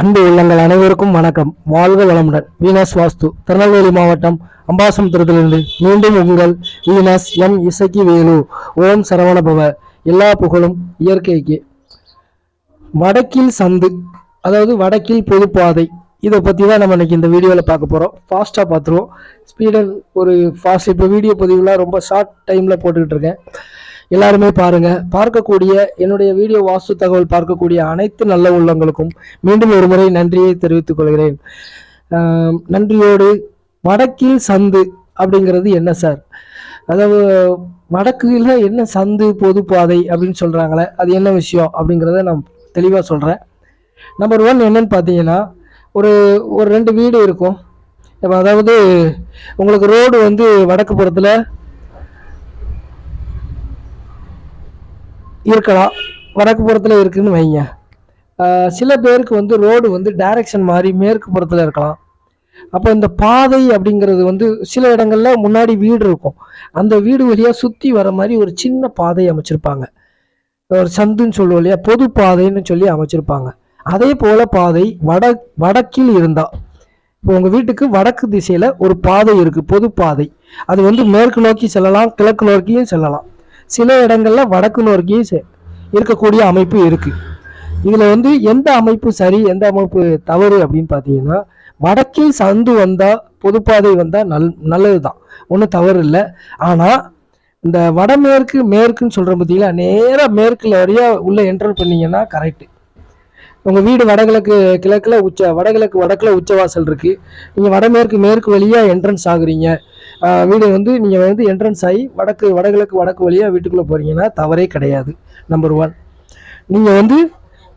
அன்பு உள்ளங்கள் அனைவருக்கும் வணக்கம். வாழ்க வளமுடன். வீனஸ் வாஸ்து திருநெல்வேலி மாவட்டம் அம்பாசமுத்திரத்திலிருந்து மீண்டும் உங்கள் வீனஸ் எம் இசக்கி வேலு ஓம் சரவணபவ. எல்லா புகழும் இயற்கைக்கு. வடக்கில் சந்து அதாவது வடக்கில் பொதுப்பாதை. இதை பற்றி தான் நம்ம இன்றைக்கி இந்த வீடியோவில் பார்க்க போகிறோம் ஃபாஸ்ட்டாக பார்த்துருவோம். ஸ்பீடன் ஒரு ஃபாஸ்ட் இப்போ வீடியோ பதிவுலாம் ரொம்ப ஷார்ட் டைமில் போட்டுக்கிட்டு இருக்கேன். எல்லாருமே பாருங்க. பார்க்கக்கூடிய என்னுடைய வீடியோ வாஸ்து தகவல் பார்க்கக்கூடிய அனைத்து நல்ல உள்ளங்களுக்கும் மீண்டும் ஒரு முறை நன்றியை தெரிவித்துக் கொள்கிறேன். நன்றியோடு வடக்கில் சந்து அப்படிங்கிறது என்ன சார்? அதாவது வடக்குல என்ன சந்து பொதுப்பாதை அப்படின்னு சொல்றாங்களே அது என்ன விஷயம் அப்படிங்கிறத நான் தெளிவாக சொல்கிறேன் நம்பர் ஒன் என்னன்னு பார்த்தீங்கன்னா ஒரு ஒரு ரெண்டு வீடு இருக்கும். அதாவது உங்களுக்கு ரோடு வந்து வடக்கு புறத்தில் இருக்கலாம். வடக்கு புறத்தில் இருக்குதுன்னு வைங்க. சில பேருக்கு வந்து ரோடு வந்து டைரக்ஷன் மாதிரி மேற்கு புறத்தில் இருக்கலாம். அப்போ இந்த பாதை அப்படிங்கிறது வந்து சில இடங்களில் முன்னாடி வீடு இருக்கும். அந்த வீடு வழியாக சுற்றி வர மாதிரி ஒரு சின்ன பாதை அமைச்சிருப்பாங்க. ஒரு சந்துன்னு சொல்லுவோம் இல்லையா? பொது பாதைன்னு சொல்லி அமைச்சிருப்பாங்க. அதே போல் பாதை வட வடக்கில் இருந்தால் இப்போ உங்கள் வீட்டுக்கு வடக்கு திசையில் ஒரு பாதை இருக்குது பொது பாதை. அது வந்து மேற்கு நோக்கி செல்லலாம் கிழக்கு நோக்கியும் செல்லலாம். சில இடங்களில் வடக்கு நோக்கியும் இருக்கக்கூடிய அமைப்பு இருக்குது இதில் வந்து எந்த அமைப்பு சரி எந்த அமைப்பு தவறு அப்படின்னு பார்த்தீங்கன்னா வடக்கில் சந்து வந்தால் பொதுப்பாதை வந்தால் நல் நல்லது தான் ஒன்றும் தவறு இல்லை. ஆனால் இந்த வடமேற்கு மேற்குன்னு சொல்கிற பார்த்தீங்களா நேராக மேற்கில் வரையா உள்ளே என்டர் பண்ணீங்கன்னா கரெக்டு உங்கள் வீடு வடகிழக்கு கிழக்கில் உச்ச வடகிழக்கு வடக்கில் உச்சவாசல் இருக்குது நீங்கள் வடமேற்கு மேற்கு வழியாக என்ட்ரன்ஸ் ஆகுறீங்க. வீடு வந்து நீங்கள் வந்து என்ட்ரன்ஸ் ஆகி வடக்கு வடகிழக்கு வடக்கு வழியாக வீட்டுக்குள்ளே போகிறீங்கன்னா தவறே கிடையாது. நம்பர் ஒன் நீங்கள் வந்து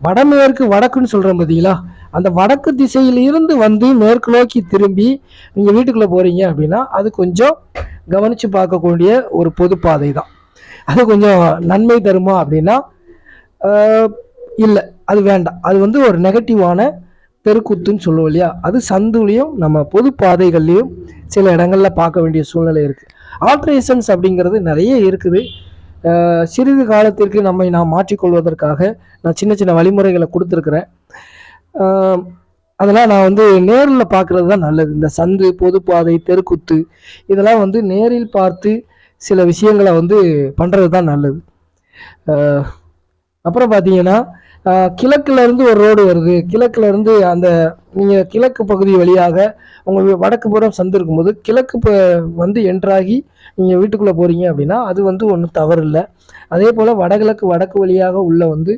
வடமேற்கு வடக்குன்னு சொல்கிறோம் பார்த்தீங்களா அந்த வடக்கு திசையிலிருந்து வந்து மேற்கு நோக்கி திரும்பி நீங்கள் வீட்டுக்குள்ளே போகிறீங்க அப்படின்னா அது கொஞ்சம் கவனித்து பார்க்கக்கூடிய ஒரு பொது பாதை தான். அது கொஞ்சம் நன்மை தருமா அப்படின்னா இல்லை அது வேண்டாம். அது வந்து ஒரு நெகட்டிவான தெருக்குத்துன்னு சொல்லுவோம் இல்லையா? அது சந்துலேயும் நம்ம பொது பாதைகள்லையும் சில இடங்களில் பார்க்க வேண்டிய சூழ்நிலை இருக்குது ஆல்ட்ரேஷன்ஸ் அப்படிங்கிறது நிறைய இருக்குது. சிறிது காலத்திற்கு நம்மை நான் மாற்றிக்கொள்வதற்காக நான் சின்ன சின்ன வழிமுறைகளை கொடுத்துருக்குறேன். அதெல்லாம் நான் வந்து நேரில் பார்க்குறது தான் நல்லது. இந்த சந்து பொதுப்பாதை தெருக்குத்து இதெல்லாம் வந்து நேரில் பார்த்து சில விஷயங்களை வந்து பண்ணுறது தான் நல்லது. அப்புறம் பார்த்தீங்கன்னா கிழக்குல இருந்து ஒரு ரோடு வருது. கிழக்குல இருந்து அந்த நீங்கள் கிழக்கு பகுதி வழியாக உங்கள் வடக்கு புறம் சந்து இருக்கும்போது கிழக்கு ப வந்து என்ட்ராகி நீங்கள் வீட்டுக்குள்ளே போகிறீங்க அப்படின்னா அது வந்து ஒன்றும் தவறு இல்லை அதே போல் வடகிழக்கு வடக்கு வழியாக உள்ளே வந்து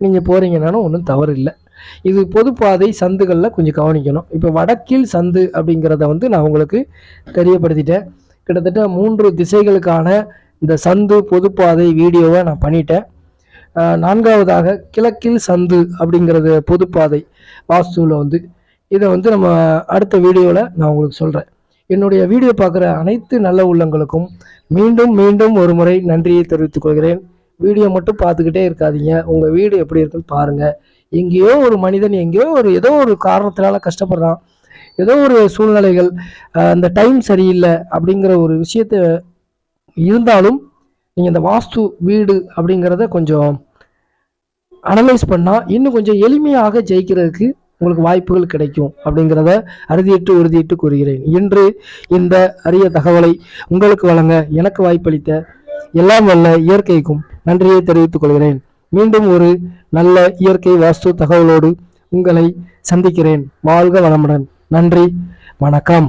நீங்கள் போகிறீங்கனாலும் ஒன்றும் தவறு இல்லை இது பொதுப்பாதை சந்துகளில் கொஞ்சம் கவனிக்கணும். இப்போ வடக்கில் சந்து அப்படிங்கிறத வந்து நான் உங்களுக்கு தெரியப்படுத்திட்டேன். கிட்டத்தட்ட மூன்று திசைகளுக்கான இந்த சந்து பொதுப்பாதை வீடியோவை நான் பண்ணிட்டேன். நான்காவதாக கிழக்கில் சந்து அப்படிங்கிறது பொதுப்பாதை வாஸ்துவில் வந்து. இதை வந்து நம்ம அடுத்த வீடியோவில் நான் உங்களுக்கு சொல்கிறேன் என்னுடைய வீடியோ பார்க்குற அனைத்து நல்ல உள்ளங்களுக்கும் மீண்டும் மீண்டும் ஒரு முறை நன்றியை தெரிவித்துக் கொள்கிறேன். வீடியோ மட்டும் பார்த்துக்கிட்டே இருக்காதீங்க. உங்கள் வீடு எப்படி இருக்குன்னு பாருங்கள் எங்கேயோ ஒரு மனிதன் எங்கேயோ ஒரு ஏதோ ஒரு காரணத்தினால கஷ்டப்படுறான். ஏதோ ஒரு சூழ்நிலைகள் அந்த டைம் சரியில்லை அப்படிங்கிற ஒரு விஷயத்த இருந்தாலும் நீங்கள் இந்த வாஸ்து வீடு அப்படிங்கிறத கொஞ்சம் அனலைஸ் பண்ணால் இன்னும் கொஞ்சம் எளிமையாக ஜெயிக்கிறதுக்கு உங்களுக்கு வாய்ப்புகள் கிடைக்கும் அப்படிங்கிறத அறுதியிட்டு உறுதியிட்டு கூறுகிறேன். இன்று இந்த அரிய தகவலை உங்களுக்கு வழங்க எனக்கு வாய்ப்பளித்த எல்லாம் வல்ல இயற்கைக்கும் நன்றியை தெரிவித்துக் கொள்கிறேன். மீண்டும் ஒரு நல்ல இயற்கை வாஸ்து தகவலோடு உங்களை சந்திக்கிறேன். வாழ்க வளமுடன். நன்றி. வணக்கம்.